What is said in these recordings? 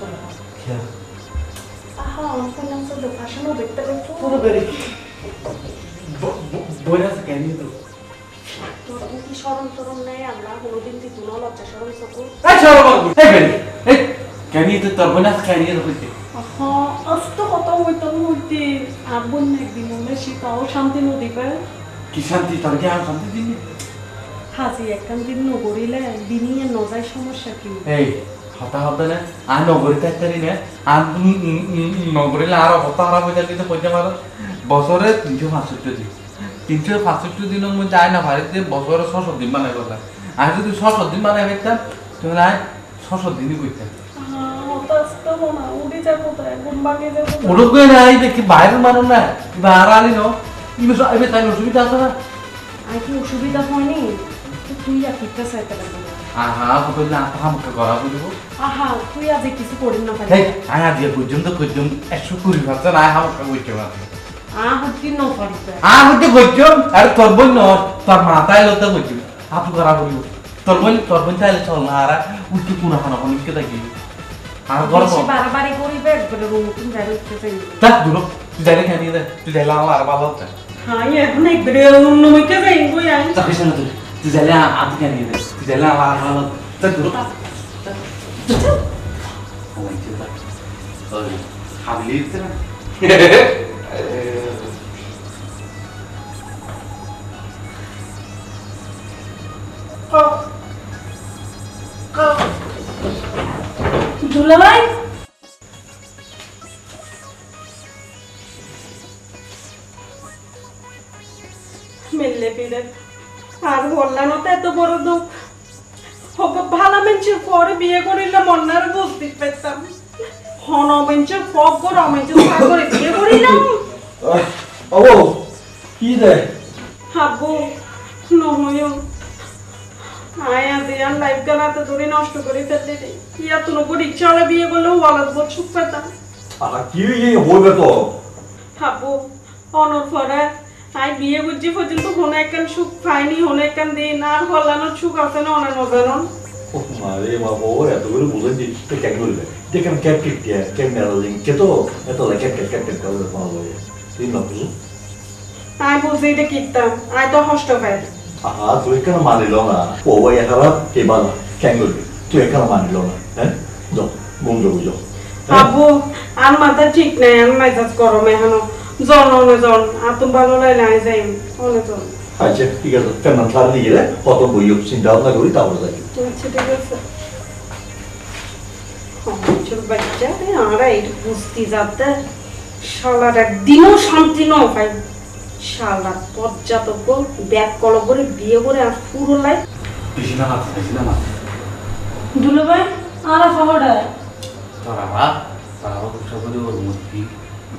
করে Ya. আহা আমার ফিনান্সের দোকানও দেখতে পাচ্ছ Puro pero buenas querido. তোর কি সরম তরম নেই আল্লাহ কোনোদিন তুই তুলো লজ্জা সরম সকল Ay, chaval, hey, ven. Hey, querido, tu buenas querido, pues. আহা আস্ত কথা হইতো হইতে একদিন মনে শীতাও শান্তি নদী পায়। কি শান্তি? তোর কি আর শান্তি দিনি হাজি একখান দিন নগরিলে দিনিয়ে নজায় সমস্যা কি? এই হতা হতা না আর নগরী থাকতারি না আর নগরীলে আর হতা খারাপ হয়ে যাবে কিন্তু পয়সা মারো বছরে তিনশো পাঁচষট্টি দিন। তিনশো পাঁচষট্টি দিনের মধ্যে আয় না ভারতে বছরে ছশো দিন মানে করলাম আর যদি ছশো দিন মানে পেতাম তুমি আয় ছশো দিনই করতাম হতা তো না। এই দেখি বাইরের মানুষ না কিংবা আর আনি ন? এবার তাই অসুবিধা আছে না? আর কি অসুবিধা হয়নি? তুই আর কিপটা চাইতে লাগবে আহা বললে না আমাকে করা বলব আহা তুই আজ কিছু করিস না পারি আয় আজ পর্যন্ত পর্যন্ত একশো কুড়ি ভাবছে না আমাকে বলতে পারছে আ হচ্ছি ন পারিতে আ হইতে কইছো আরে তোর বোন ন তোর মাথায় লতে কইছো আপু করা বলিব তোর বোন তোর বোন চাইলে চল না আর উঠতে কোনা খানা কোন কে থাকি আর গরম বাড়াবাড়ি করিবে একবারে রুম তুমি বাইরে উঠতে চাই তা দূর তুই যাইলে খানি দে তুই যাইলে আমার আর ভালো হচ্ছে হ্যাঁ এখন একবারে অন্য মুখে যাই বই তা তুই তুই আমি খানি দে তুই যাইলে আমার আর ভালো তা দূর হাবলি দিতে না মেললে পিড়ে আর বললাম তো এত বড় দুঃখ। হবে ভালো পরে বিয়ে করিলে মন্নার বুঝতে পেতাম। হন মেঞ্চের ফক করে অমেঞ্চের ফক করে বিয়ে করিলাম। ও কি রে হাবু আয়া দিয়ান লাইফ ধরে নষ্ট করে ফেললি। রে ইয়া তো নকর ইচ্ছা হলে বিয়ে বল সুখ পেতাম। আর কি হইবে তো? হাবু অনর পরে আই বিয়ে বুঝছি পর্যন্ত হনে একখান সুখ পাইনি হনে একখান দিন আর হলানোর সুখ আছে না অনেক মারে বাবা করে তো কেন ক্যাপ কে কে তো এত লা ক্যাপ ক্যাপ ক্যাপ ক্যাপ করে পাওয়া যায় তুই না বুঝু? আই বলছি এটা কিতাম আই তো আহা তুই কেন মানিল না। ও ওই খারাপ কে বালা কেন তুই কেন মানিল না হ্যাঁ? যাও ঘুম যাব যাও। হাবু আর মাথা ঠিক নাই আর মেজাজ গরম এখনও। জন অনে জন আতুম ভালো লাগে নাই যাই অনে জন আচ্ছা ঠিক আছে কেন ছাড় দিয়ে গেলে কত বই চিন্তা ভাবনা করি তারপরে যাই আচ্ছা ঠিক আছে ছোট বাচ্চা রে আমরা বুঝতে যাতে শালার একদিনও শান্তি ন পাই শালার ব্যাগ কল করে বিয়ে করে আর পুরো লাই দুলো ভাই আর তোরা ওর মধ্যে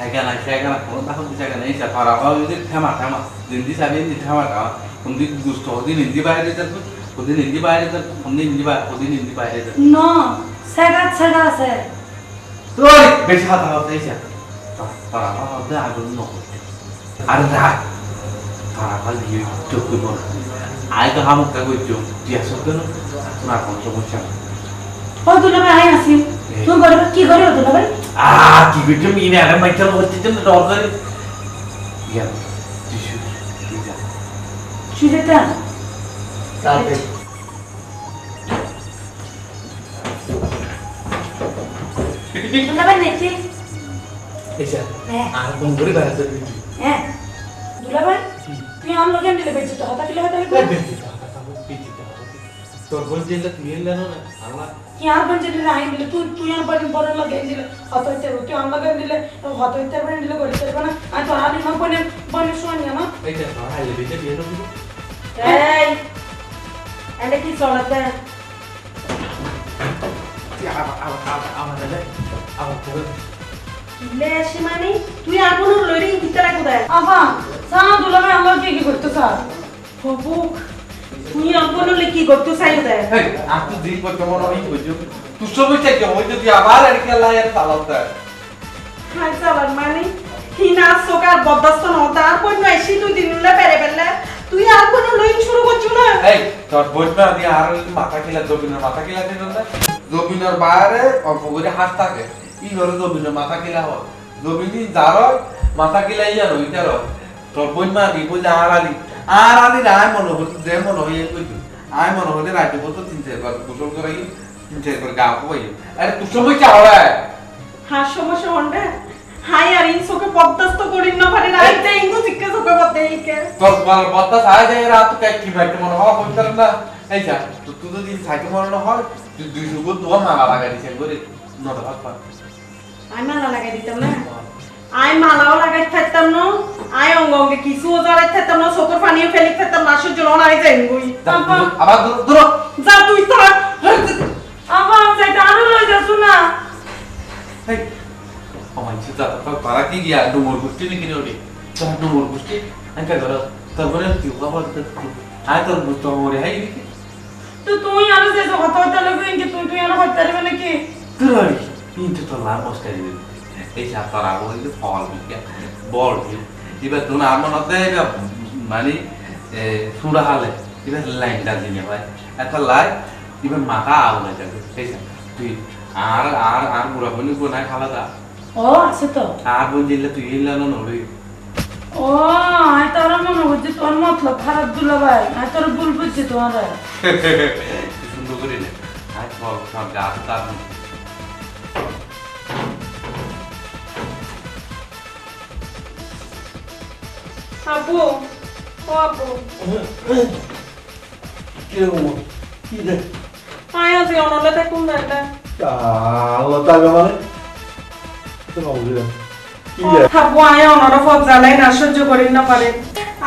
না না আবার নাই জায়গা না কোনো তখন জায়গা নেই সে তোরা ভাব যদি থেমা থেমা দিন দি সাবি দি থেমা কা কোন দিন দুষ্ট দিন হিন্দি বাইরে যেত কোন দিন হিন্দি বাইরে যেত কোন দিন হিন্দি বাইরে কোন দিন হিন্দি বাইরে যেত ন সাগা সাগা আছে তোর বেশি হাত হাতে এসে তোরা ভাব আগুন নকরতে আর রাখ তারা ভালো দিয়ে চোখ দিব আয় তো হামুক কা কইছো দিয়া সব কেন তোমার কোনো সমস্যা নেই ও দুলা ভাই আসি তুই করে কি করে ও দুলা ভাই আ কি কইছো মিনে আরে মাইকেল হচ্ছে যে ডর করে ইয়া টিস্যু ইয়া সুজেতা তাতে দুলা হ্যাঁ কোন করে বেড়াতে হ্যাঁ দুলা ভাই তুই আম লোকে নিলে বেঁচে তো হতা কিলো হতা কিলো তোর বোন জেলে তুই এলে না আল্লাহ কি আর বঞ্চে এনে কি চলাতে লে সীমানি তুই আর কোনো লড়ি দিতে রাখো দেয় আবা সা দুলা ভাই আমরা কি কি করতে স্যার হবুক। তুই আর কোনো কি করতে চাই দেয় di pertemuan orang itu tu semua cek yang itu dia abar ada ke layar salah tak হাই চালার মানে হিনা সোকার বদস্ত ন তারপর নয় সি তুই দিন পেরে পেলে। তুই আর কোনো লইন শুরু করছ না? এই তোর বইটা দিয়ে আর মাথা কিলা জমিনের মাথা কিলা দিন না জমিনের বাইরে অল্প করে হাত থাকে ই ধরে জমিনের মাথা কিলা হয়। জমিনি যার মাথা কিলা ইয়া রই তার তোর বই মা দি বলে আর আলি। আর আলি আয় মনে হতো যে মনে হয় কইতো আয় মনে হলে রাজ্য বলতো তিন চারবার গোসল করে তিন চারবার গা কই আরে তুই সময় চা হলে হার সমস্যা হন্ডে হাই আর ইন সোকে পদ্মস্ত করিন না পারে না আইতে ইঙ্গু জিজ্ঞে সোকে পদ্মে ইকে তোর বল বত্তা সাই যায় রাত কে কি ভাইতে মনে হয় কইতার না। এই যা তো তুই যদি সাইকে মনে হয় তুই দুই সুগো তো মা বাবা গাড়ি চেক করে নটা ভাত পা আই মালা লাগাই দিতাম না? আই মালাও লাগাই থাকতাম না আই অঙ্গ অঙ্গে কিছু জড়াই থাকতাম না চোখের পানিও ফেলি থাকতাম না সহ্য লন আই যাই গুই। আবার দূর যা তুই থাক আবা যাইতে আরও লই যাচ্ছ না। এই আমার যা তো তারা কি গিয়া? ডুমুর গুষ্টি নাকি রে ওরে তোর ডুমুর গুষ্টি আনকা ধর তারপরে তুই আয় তোর বুঝতে হাই তো তুই আরও যাইছো কথা লাগবে তুই তুই আরও হইতে পারবে নাকি? তুই কিন্তু তোর লাভ বসতে দিবি। এই যা তোর আগে হইলে ফল বিকে বল এবার তোর আমার মতে মানে সুরা হালে এবার লাইনটা দিনে ভাই। একটা লাই এবার মাথা আগুনে যাবে ঠিক আছে? তুই আর আর আর বুড়া বলি কোনায় খালা দা ও আছে তো। আর বোন দিলে তুই ইলা না নড়ি ও আই তোর মনে হচ্ছে তোর মতলব খারাপ দুলা ভাই আই তোর ভুল বুঝছি তোমার সুন্দর করে নে। আয় ফল সব আছে তার আপু ও আপু কীরকম কি রে আই আছি অনলে দেখুন না এটা আল্লাহ তাআলা মানে তো না বুঝলাম কি রে থাকব আয় অনরা ফত জ্বালাই না সহ্য করি না পারে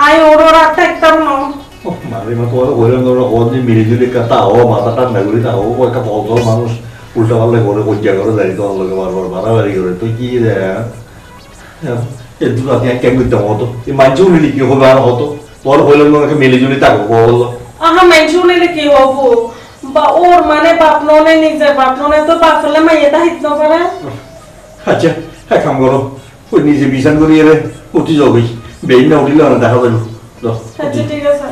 আয় ওরও রাত থাকতাম না মানে মা তোর হইলাম তোর হদি মিলি জুলি কথা ও মাথা ঠান্ডা করে তা ও একটা বড় মানুষ উল্টা পাল্লা করে কজ্জা করে দাঁড়িয়ে তোমার লোকে বারবার মারামারি করে তুই কি রে এ দু রাতে কেন করতে হতো এই মাঝেও মিলি কি হবে আর হতো তোর হইলাম তোকে মিলি জুলি থাকব বলল আহা মেনশু নিলে কি হব বা ওর মানে বাপ ননে নিজে বাপ ননে তো বাপলে মাইয়েটা হিত ন পারে আচ্ছা এক কাম করো ওই নিজে বিছান করি রে উঠি যাবি বেইন না উঠিলে দেখা যাবে আচ্ছা ঠিক আছে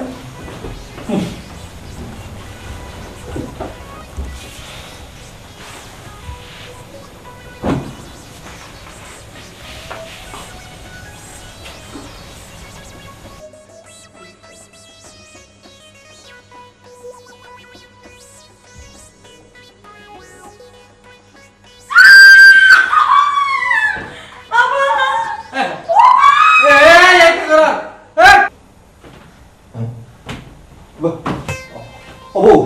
অবু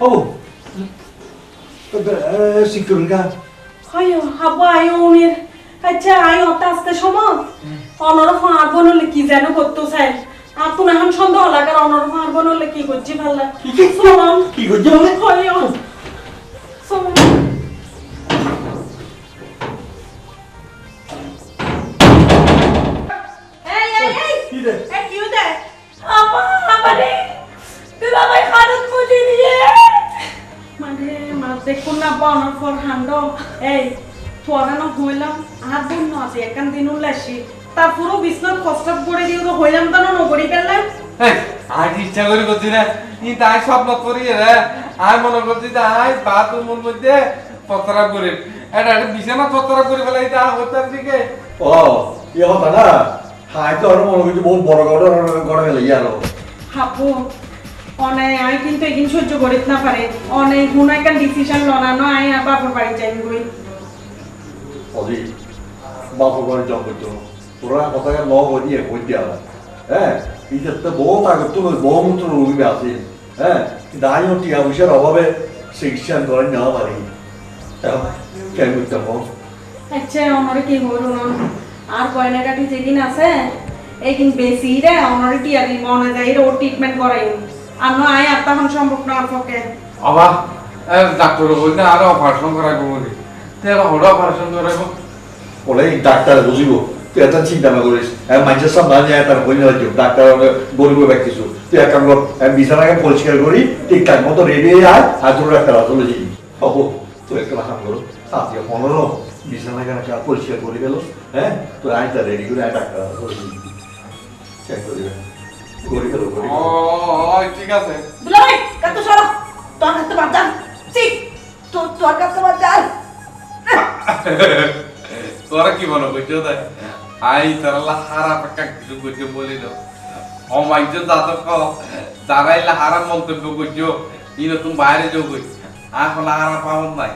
어머. সিকিউরিটি গার্ড হয় হাবো আয়ো উনির আচ্ছা আয়ো আস্তে সময় অনর ফাঁড় বনলে কি যেন করতো চাই আর তুমি এখন সন্দেহ লাগার অনর ফাঁড় বনলে কি করছি ভালো লাগে শোনাম কি করছে বলে আয়ো উল্লাসি তার পুরো বিছনাথ কষ্ট করে দিও তো হইলাম তা নগরি পেলাম। আজ ইচ্ছা করে করছি না ই তাই স্বপ্ন করি রে। আই মনে করছি যে আই বাথরুমের মধ্যে পতরা করে। এটা একটা বিছানা পতরা করে ফেলাই তা হতার দিকে ও হতা না? হাই তো আর মনে করছি বহুত বড় গড় গড় গেলে ইয়ার হাপু অনেক আমি কিন্তু এগিন সহ্য করিত না পারে। অনেক কোনো একটা ডিসিশন লনানো আই আর বাপের বাড়ি যাই গই। অজি হ্যাঁ এই যে বহুত আগে তো বহু মূত্র রোগী আছে হ্যাঁ কিন্তু আমিও টিয়া পয়সার অভাবে চিকিৎসা করে নেওয়া পারি এখন কেন করতে পারব আচ্ছা ওনারে কি করুন আর গয়নাগাটি যেদিন আছে এইদিন বেশি রে ওনারে টিয়ারি মনে যায় রে ও ট্রিটমেন্ট করাই আর না আয় আর তখন সম্ভব না আর পক্ষে আবার ডাক্তার বলতে আরও অপারেশন করাইব বলি। তে হঠাৎ অপারেশন করাইব বলে ডাক্তার বুঝিব তুই এত চিন্তা না করিস। আমি মানুষের সামনে নিয়ে তার বই না ডাক্তার গরিব ব্যক্তিছু তুই এক কাম কর বিছানাকে পরিষ্কার করি ঠিকঠাক মতো রেডি হয়ে আয় আর তোর ডাক্তার আসলে যাবি হব তুই একটা কাম করো আজকে পনেরো বিছানাকে একটা পরিষ্কার করে গেল হ্যাঁ তুই আয় তা রেডি করে আয় ডাক্তার আসলে চেক করে দিবে। ও ঠিক আছে। দুলা ভাই সরো। তোর কাছে বাদ যান সি তো তোর কাছে বাদ যান তোরা কি মনে করছ তাই আই, তারা হারা পাকা কিছু করছে বলি তো অমাইজ জাতক তারাই হারা মন্তব্য করছ। ই নতুন বাইরে যোগ আর হলা হারা পাওয়ার নাই।